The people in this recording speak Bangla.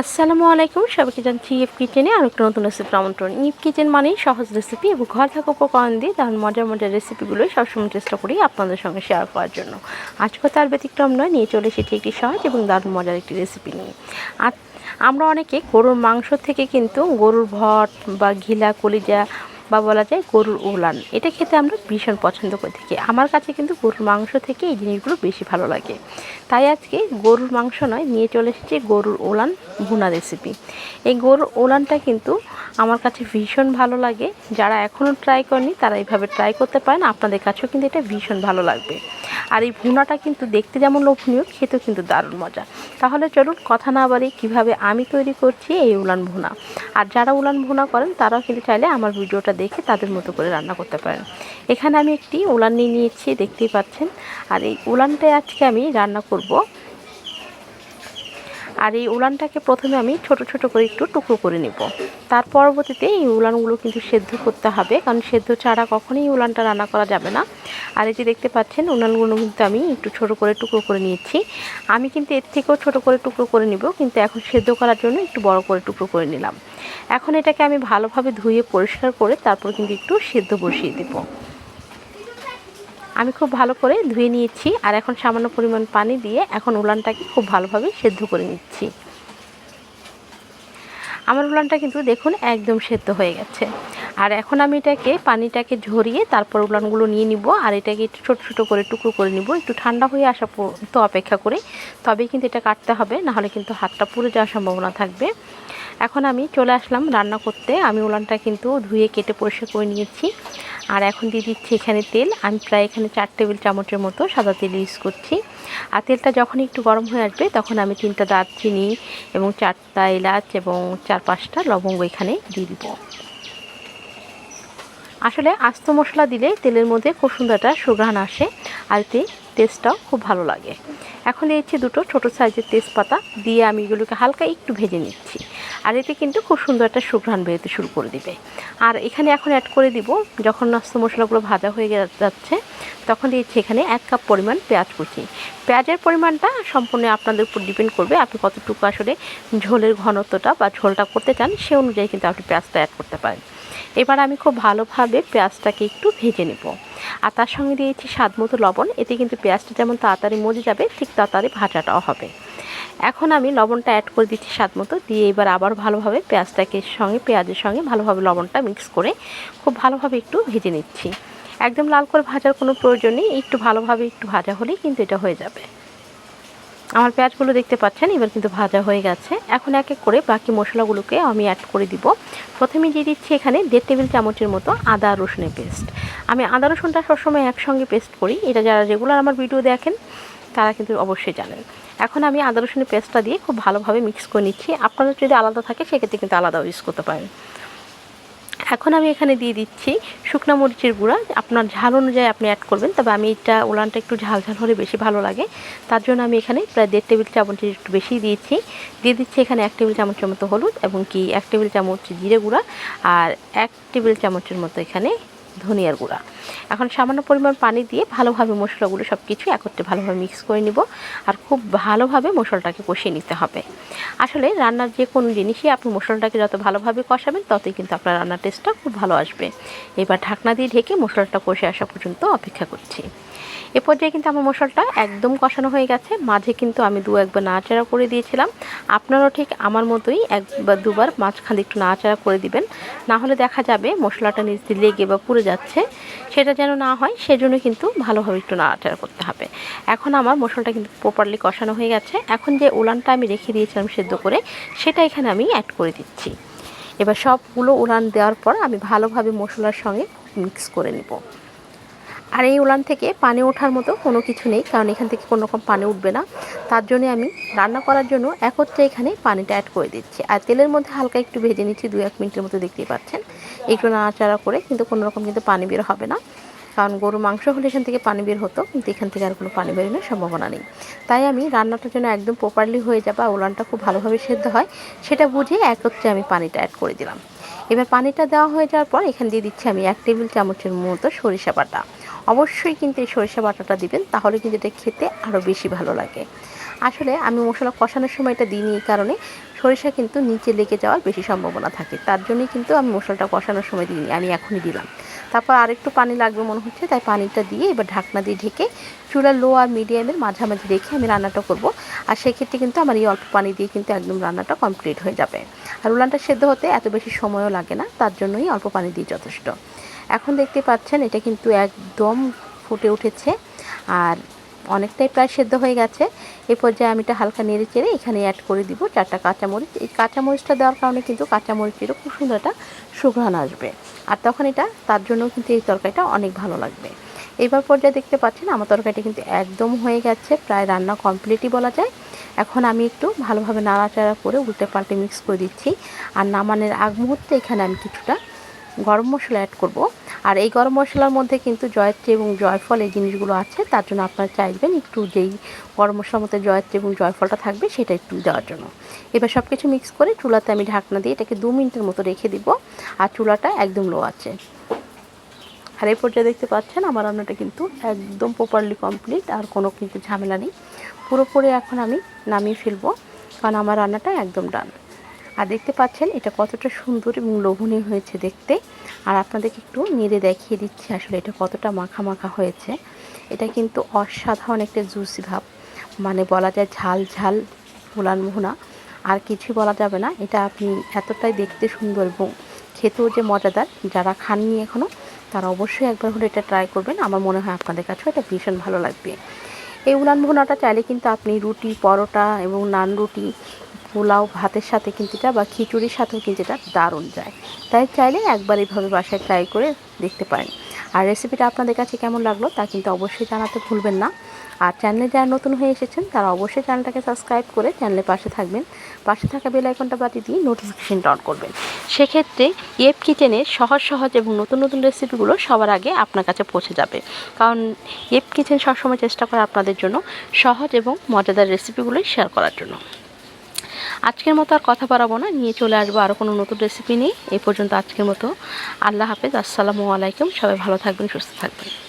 আসসালামু আলাইকুম। সবাইকে জানছি ইফ কিচেনে আর একটা নতুন রেসিপি আমন্ত্রণ। ইফ কিচেন মানেই সহজ রেসিপি এবং ঘর থাকা উপকরণ দিয়ে তার মজার মজার রেসিপিগুলোই সবসময় চেষ্টা করি আপনাদের সঙ্গে শেয়ার করার জন্য। আজকে তার ব্যতিক্রম নয়, নিয়ে চলে এসেছি একটি সহজ এবং দারুণ মজার একটি রেসিপি নিয়ে। আর আমরা অনেকে গরুর মাংস থেকে কিন্তু গরুর ভট বা ঘিলা, কলিজা বা বলা যায় গরুর উলান। এটা খেতে আমরা ভীষণ পছন্দ করে থাকি। আমার কাছে কিন্তু গরুর মাংস থেকে এই জিনিসগুলো বেশি ভালো লাগে। তাই আজকে গরুর মাংস নয়, নিয়ে চলে এসেছি গরুর উলান ভুনা রেসিপি এই গরুর উলানটা কিন্তু আমার কাছে ভীষণ ভালো লাগে। যারা এখনও ট্রাই করেনি, তারা এইভাবে ট্রাই করতে পারেন। আপনাদের কাছেও কিন্তু এটা ভীষণ ভালো লাগবে। আর এই ভুনাটা কিন্তু দেখতে যেমন লোভনীয়, খেতেও কিন্তু দারুণ মজা। তাহলে চলুন কথা না বাড়ি কীভাবে আমি তৈরি করছি এই উলান ভুনা। আর যারা উলান ভুনা করেন, তারাও কিন্তু চাইলে আমার ভিডিওটা দেখে তাদের মতো করে রান্না করতে পারেন। এখানে আমি একটি উলান নিয়ে নিয়েছি, দেখতেই পাচ্ছেন। আর এই উলানটাই আজকে আমি রান্না করব। আর এই উলানটাকে প্রথমে আমি ছোট ছোট করে একটু টুকরো করে নেব। তার পরবর্তীতে এই উলানগুলো কিন্তু সেদ্ধ করতে হবে, কারণ সেদ্ধ ছাড়া কখনোই উলানটা রান্না করা যাবে না। আর এই যে দেখতে পাচ্ছেন, উলানগুলো কিন্তু আমি একটু ছোট করে টুকরো করে নিয়েছি। আমি কিন্তু এর থেকেও ছোট করে টুকরো করে নিব, কিন্তু এখন সেদ্ধ করার জন্য একটু বড় করে টুকরো করে নিলাম। এখন এটাকে আমি ভালোভাবে ধুয়ে পরিষ্কার করে তারপর কিন্তু একটু সেদ্ধ বসিয়ে দেবো। আমি খুব ভালো করে ধুয়ে নিয়েছি আর এখন সামান্য পরিমাণ পানি দিয়ে এখন উলানটাকে খুব ভালোভাবে সেদ্ধ করে নিচ্ছি। আমার উলানটা কিন্তু দেখুন একদম সেদ্ধ হয়ে গেছে। আর এখন আমি এটাকে পানিটাকে ঝরিয়ে তারপর উলানগুলো নিয়ে নিব, আর এটাকে একটু ছোটো ছোটো করে টুকরো করে নিব। একটু ঠান্ডা হয়ে আসা তো অপেক্ষা করে, তবেই কিন্তু এটা কাটতে হবে, নাহলে কিন্তু হাতটা পুড়ে যাওয়ার সম্ভাবনা থাকবে। এখন আমি চলে আসলাম রান্না করতে, আমি উলানটা কিন্তু ধুয়ে কেটে পরিষ্কার করে নিয়েছি। আর এখন দিয়ে দিচ্ছি এখানে তেল, আমি প্রায় এখানে চার টেবিল চামচের মতো সাদা তেল ইউজ করছি। আর তেলটা যখন একটু গরম হয়ে আসবে, তখন আমি তিনটা দারচিনি এবং চারটা এলাচ এবং চার পাঁচটা লবঙ্গ এখানে দিয়ে দিব। আসলে আস্ত মশলা দিলে তেলের মধ্যে খুব সুন্দর সুঘ্রাণ আসে আর এতে টেস্টটাও খুব ভালো লাগে। এখন দিয়েছি দুটো ছোট সাইজের তেজপাতা দিয়ে আমি এগুলোকে হালকা একটু ভেজে নিচ্ছি। আর এতে কিন্তু খুব সুন্দর একটা সুঘ্রাণ বেরোতে শুরু করে দিবে। আর এখানে এখন অ্যাড করে দিব, যখন আস্ত মশলাগুলো ভাজা হয়ে যাচ্ছে, তখন দিয়েছি এখানে এক কাপ পরিমাণ পেঁয়াজ কুচি। পেঁয়াজের পরিমাণটা সম্পূর্ণ আপনাদের উপর ডিপেন্ড করবে আপনি কতটুকু আসলে ঝোলের ঘনত্বটা বা ঝোলটা করতে চান, সে অনুযায়ী কিন্তু আপনি পেঁয়াজটা অ্যাড করতে পারেন। এবার আমি খুব ভালোভাবে পেঁয়াজটাকে একটু ভেজে নেব। আর তার সঙ্গে দিয়েছি স্বাদ মতো লবণ। এতে কিন্তু পেঁয়াজটা যেমন তাড়াতাড়ি মজে যাবে, ঠিক তাড়াতাড়ি ভাজাটাও হবে। এখন আমি লবণটা অ্যাড করে দিচ্ছি স্বাদ মতো দিয়ে এবার আবার ভালোভাবে পেঁয়াজটাকে সঙ্গে, পেঁয়াজের সঙ্গে ভালোভাবে লবণটা মিক্স করে খুব ভালোভাবে একটু ভেজে নিচ্ছি। একদম লাল করে ভাজার কোনো প্রয়োজন নেই। একটু ভালোভাবে একটু ভাজা হলেই কিন্তু এটা হয়ে যাবে। আমার পেঁয়াজগুলো দেখতে পাচ্ছেন, এবার কিন্তু ভাজা হয়ে গেছে। এখন এক এক করে বাকি মশলাগুলোকে আমি অ্যাড করে দিব। প্রথমে দিয়ে দিচ্ছি এখানে দেড় টেবিল চামচের মতো আদা রসুনের পেস্ট। আমি আদা রসুনটা সবসময় একসঙ্গে পেস্ট করি। এটা যারা রেগুলার আমার ভিডিও দেখেন, তারা কিন্তু অবশ্যই জানেন। এখন আমি আদা রসুনের পেস্টটা দিয়ে খুব ভালোভাবে মিক্স করে নিচ্ছি। আপনাদের যদি আলাদা থাকে, সেক্ষেত্রে কিন্তু আলাদাও ইউজ করতে পারেন। এখন আমি এখানে দিয়ে দিচ্ছি শুকনা মরিচের গুঁড়া। আপনার ঝাল অনুযায়ী আপনি অ্যাড করবেন, তবে আমি এটা ওলানটা একটু ঝাল ঝাল হলে বেশি ভালো লাগে। তার জন্য আমি এখানে প্রায় দেড় টেবিল চামচের একটু বেশি দিয়েছি। দিয়ে দিচ্ছি এখানে এক টেবিল চামচের মতো হলুদ এবং কি এক টেবিল চামচ জিরে গুঁড়া আর এক টেবিল চামচের মতো এখানে ধনিয়ার গুঁড়া। এখন সামান্য পরিমাণ পানি দিয়ে ভালোভাবে মশলাগুলো সব কিছু একত্রে ভালোভাবে মিক্স করে নিব আর খুব ভালোভাবে মশলাটাকে কষিয়ে নিতে হবে। আসলে রান্নার যে কোনো জিনিসই আপনি মশলাটাকে যত ভালোভাবে কষাবেন, ততই কিন্তু আপনার রান্নার টেস্টটা খুব ভালো আসবে। এবার ঢাকনা দিয়ে ঢেকে মশলাটা কষে আসা পর্যন্ত অপেক্ষা করছি। এ পর্যায়ে কিন্তু আমার মশলাটা একদম কষানো হয়ে গেছে। মাঝে কিন্তু আমি দু একবার নাড়াচাড়া করে দিয়েছিলাম। আপনারাও ঠিক আমার মতোই একবার দুবার মাঝখানে একটু নাড়াচাড়া করে দিবেন। না হলে দেখা যাবে মশলাটা নিচ দিয়ে লেগে বা পুড়ে যাচ্ছে। সেটা যেন না হয়, সেজন্য কিন্তু ভালোভাবে একটু নাড়াচাড়া করতে হবে। এখন আমার মশলাটা কিন্তু প্রপারলি কষানো হয়ে গেছে। এখন যে উলানটা আমি রেখে দিয়েছিলাম সেদ্ধ করে, সেটা এখানে আমি অ্যাড করে দিচ্ছি। এবার সবগুলো উলান দেওয়ার পর আমি ভালোভাবে মশলার সঙ্গে মিক্স করে নেব। আর এই উলান থেকে পানি ওঠার মতো কোনো কিছু নেই, কারণ এখান থেকে কোনো রকম পানি উঠবে না। তার জন্য আমি রান্না করার জন্য একত্রে এখানে পানিটা অ্যাড করে দিচ্ছি। আর তেলের মধ্যে হালকা একটু ভেজে নিচ্ছি দু এক মিনিটের মতো দেখতেই পাচ্ছেন। একটু নাড়াচাড়া করে কিন্তু কোনো রকম কিন্তু পানি বের হবে না, কারণ গরু মাংস হলে এখান থেকে পানি বের হতো, কিন্তু এখান থেকে আর কোনো পানি বেরোনোর সম্ভাবনা নেই। তাই আমি রান্নাটার জন্য একদম প্রপারলি হয়ে যাবে আর উলানটা খুব ভালোভাবে সেদ্ধ হয়, সেটা বুঝে একত্রে আমি পানিটা অ্যাড করে দিলাম। এবার পানিটা দেওয়া হয়ে যাওয়ার পর এখানে দিয়ে দিচ্ছি আমি এক টেবিল চামচের মতো সরিষা বাটা। অবশ্যই কিন্তু এই সরিষা বাটাটা দিবেন, তাহলে কিন্তু এটা খেতে আরও বেশি ভালো লাগে। আসলে আমি মশলা কষানোর সময় এটা দিইনি এই কারণে, সরিষা কিন্তু নিচে লেগে যাওয়ার বেশি সম্ভাবনা থাকে। তার জন্যই কিন্তু আমি মশলাটা কষানোর সময় দিইনি, আমি এখনই দিলাম। তারপর আরেকটু পানি লাগবে মনে হচ্ছে, তাই পানিটা দিয়ে এবার ঢাকনা দিয়ে ঢেকে চুলা লো আর মিডিয়ামের মাঝামাঝি রেখে আমি রান্নাটা করব। আর সেক্ষেত্রে কিন্তু আমার এই অল্প পানি দিয়ে কিন্তু একদম রান্নাটা কমপ্লিট হয়ে যাবে। আর উলানটা সেদ্ধ হতে এত বেশি সময়ও লাগে না, তার জন্যই অল্প পানি দিয়ে যথেষ্ট। এখন দেখতে পাচ্ছেন এটা কিন্তু একদম ফুটে উঠেছে আর অনেকটাই প্রায় সেদ্ধ হয়ে গেছে। এই পর্যায়ে আমি এটা হালকা নেড়ে চেড়ে এখানে অ্যাড করে দিব চারটা কাঁচামরিচ। এই কাঁচামরিচটা দেওয়ার কারণে কিন্তু কাঁচামরিচেরও খুব সুন্দর একটা সুঘ্রাণ আসবে। আর তখন এটা তার জন্যও কিন্তু এই তরকারিটা অনেক ভালো লাগবে। এবার পর্যায়ে দেখতে পাচ্ছেন আমার তরকারিটা কিন্তু একদম হয়ে গেছে, প্রায় রান্না কমপ্লিটই বলা যায়। এখন আমি একটু ভালোভাবে নাড়াচাড়া করে উল্টে পাল্টে মিক্স করে দিচ্ছি। আর নামানোর আগ মুহূর্তে এখানে আমি কিছুটা গরম মশলা অ্যাড করব। আর এই গরম মশলার মধ্যে কিন্তু জয়ত্রী এবং জয়ফল এই জিনিসগুলো আছে, তার জন্য আপনারা চাইবেন একটু যেই গরম মশলার মধ্যে জয়ত্রী এবং জয়ফলটা থাকবে সেটা একটু দেওয়ার জন্য। এবার সব কিছু মিক্স করে চুলাতে আমি ঢাকনা দিয়ে এটাকে দু মিনিটের মতো রেখে দিব, আর চুলাটা একদম লো আছে। আর এই পর্যায়ে দেখতে পাচ্ছেন আমার রান্নাটা কিন্তু একদম প্রপারলি কমপ্লিট আর কোনো কিন্তু ঝামেলা নেই। পুরোপুরি এখন আমি নামিয়ে ফেলব, কারণ আমার রান্নাটা একদম ডান আর দেখতে পাচ্ছেন, এটা কতটা সুন্দর এবং লোভনীয় হয়েছে দেখতে। আর আপনাদেরকে একটু নেড়ে দেখিয়ে দিচ্ছি আসলে এটা কতটা মাখা মাখা হয়েছে। এটা কিন্তু অসাধারণ একটা জুসি ভাব। মানে বলা যায় ঝাল ঝাল মোলান মোহনা। আর কিছু বলা যাবে না, এটা আপনি এতটাই দেখতে সুন্দর এবং খেতেও যে মজাদার, যারা খাননি এখনও তারা অবশ্যই একবার হলে এটা ট্রাই করবেন। আমার মনে হয় আপনাদের কাছেও এটা ভীষণ ভালো লাগবে। এই উলান ভুনাটা চাইলে কিন্তু আপনি রুটি, পরোটা এবং নান রুটি পোলাও, ভাতের সাথে কিন্তু এটা বা খিচুড়ির সাথেও কিন্তু এটা দারুণ যায়। তাই চাইলে একবার এইভাবে বাসায় ট্রাই করে দেখতে পারেন। আর রেসিপিটা আপনাদের কাছে কেমন লাগল তা কিন্তু অবশ্যই জানাতে ভুলবেন না। আর চ্যানেলে যারা নতুন হয়ে এসেছেন, তারা অবশ্যই চ্যানেলটাকে সাবস্ক্রাইব করে চ্যানেলের পাশে থাকবেন। পাশে থাকা বেল আইকনটা বাটি দিয়ে নোটিফিকেশনটা অন করবেন। সেক্ষেত্রে এফ কিচেনের সহজ সহজ এবং নতুন নতুন রেসিপিগুলো সবার আগে আপনার কাছে পৌঁছে যাবে। কারণ এফ কিচেন সবসময় চেষ্টা করে আপনাদের জন্য সহজ এবং মজাদার রেসিপিগুলোই শেয়ার করার জন্য। আজকের মতো আর কথা বাড়াবো না। নিয়ে চলে আসব আরও কোনো নতুন রেসিপি নেই এই পর্যন্ত আজকের মতো। আল্লাহ হাফেজ। আসসালামু আলাইকুম। সবাই ভালো থাকবেন, সুস্থ থাকবেন।